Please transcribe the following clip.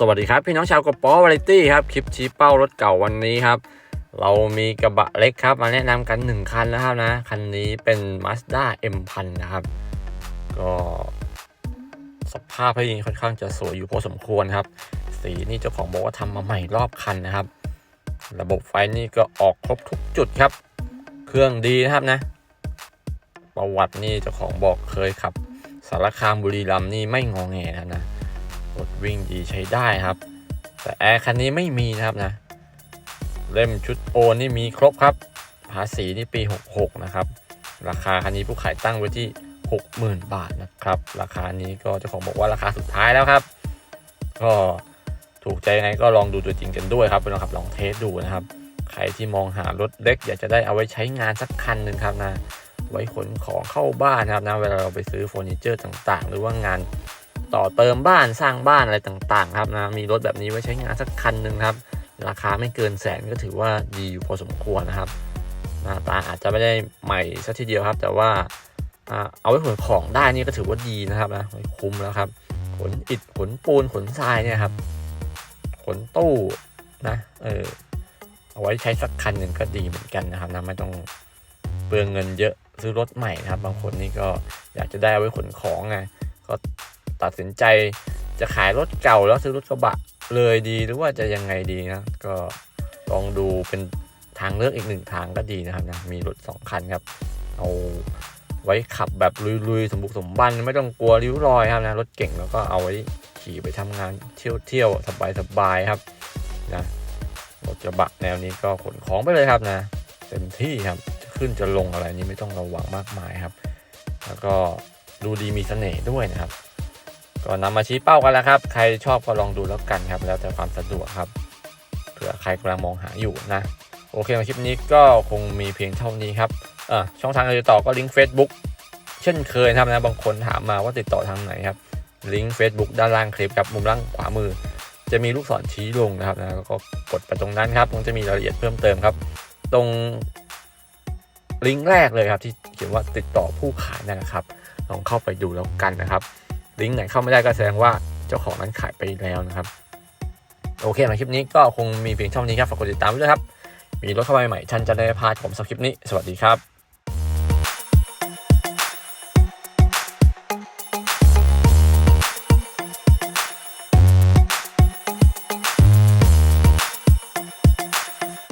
สวัสดีครับ พี่น้องชาวกระป๋อวาไรตี้ครับ คลิปชี้เป้ารถเก่าวันนี้ครับ เรามีกระบะเล็กครับ มาแนะนำกัน 1 คันแล้วครับนะ คันนี้เป็น Mazda M1000 นะครับ ก็สภาพให้ค่อนข้างจะสวยอยู่พอสมควรครับ สีนี่เจ้าของบอกว่าทำมาใหม่รอบคันนะครับ ระบบไฟนี่ก็ออกครบทุกจุดครับ เครื่องดีนะครับนะ ประวัตินี่เจ้าของบอกเคยขับ สารคามบุรีรัมย์นี่ไม่งอแงนะครับนะ รถวิ่งดีใช้ได้ครับ แต่แอร์คันนี้ไม่มีนะครับนะ เล่มชุดโอนนี่มีครบครับ ภาษีนี่ปี 66 นะครับ ราคาคันนี้ผู้ขายตั้งไว้ที่ 60,000 บาทนะครับ ราคานี้ก็เจ้าของบอกว่าราคาสุดท้ายแล้วครับ ก็ถูกใจยังไงก็ลองดูตัวจริงกันด้วยครับไปลองขับลองเทสดูนะครับ ใครที่มองหารถเล็ก อยากจะได้เอาไว้ใช้งานสักคันหนึ่งครับนะไว้ขนของเข้าบ้านนะครับนะเวลาเราไปซื้อเฟอร์นิเจอร์ต่างๆ หรือว่างาน ต่อเติมบ้านสร้างบ้านอะไรต่างๆ ครับนะมีรถแบบนี้ไว้ใช้งานสักคันหนึ่งครับ ราคาไม่เกินแสนก็ถือว่าดีอยู่พอสมควรนะครับหน้าตาอาจจะไม่ได้ใหม่สัทีเดียวครับ แต่ว่าเอาไว้ขนของได้นี่ก็ถือว่าดีนะครับนะคุ้มแล้วครับขนอิฐขนปูนขนทรายเนี่ยครับขนตู้นะเออเอาไว้ใช้สักคันหนึ่งก็ดีเหมือนกันนะครับนะไม่ต้องเปลืองเงินเยอะซื้อรถใหม่นะครับ บางคนนี่ก็อยากจะได้เอาไว้ขนของไงก็ ตัดสินใจจะขายรถเก่าแล้วซื้อรถกระบะเลยดีหรือว่าจะยังไงดีนะ ก็ลองดูเป็นทางเลือกอีกหนึ่งทางก็ดีนะครับนะมีรถสองคันครับ เอาไว้ขับแบบลุยๆ สมบุกสมบันไม่ต้องกลัวริ้วรอยครับนะรถเก่งแล้วก็เอาไว้ขี่ไปทำงานเที่ยวเที่ยวสบายสบายๆครับนะรถกระบะแนวนี้ก็ขนของไปเลยครับนะเต็มที่ครับจะขึ้นจะลงอะไรนี่ไม่ต้องระวังมากมายครับ แล้วก็ดูดีมีเสน่ห์ด้วยนะครับ ก็นำมาชี้เป้ากันแล้วครับ ใครชอบก็ลองดูแล้วกันครับ แล้วแต่ความสะดวกครับ เผื่อใครกำลังมองหาอยู่นะ โอเคคลิปนี้ก็คงมีเพียงเท่านี้ครับช่องทางการติดต่อก็ลิงก์ Facebook เช่นเคยนะครับนะ บางคนถามมาว่าติดต่อทางไหนครับ ลิงก์ Facebook ด้านล่างคลิปครับ มุมล่างขวามือ จะมีลูกศรชี้ลงนะครับนะก็กดไปตรงนั้นครับ คงจะมีรายละเอียดเพิ่มเติมครับ ตรงลิงก์แรกเลยครับที่เขียนว่าติดต่อผู้ขายนะครับ ลองเข้าไปดูแล้วกันนะครับ ลิงก์ไหนเข้าไม่ได้ก็แสดงว่าเจ้าของนั้นขายไปแล้วนะครับ โอเคในคลิปนี้ก็คงมีเพียงเท่านี้ครับฝากกดติดตามไว้ด้วยครับ มีรถเข้ามาใหม่ท่านจะได้พาดผมสำหรับคลิปนี้ สวัสดีครับ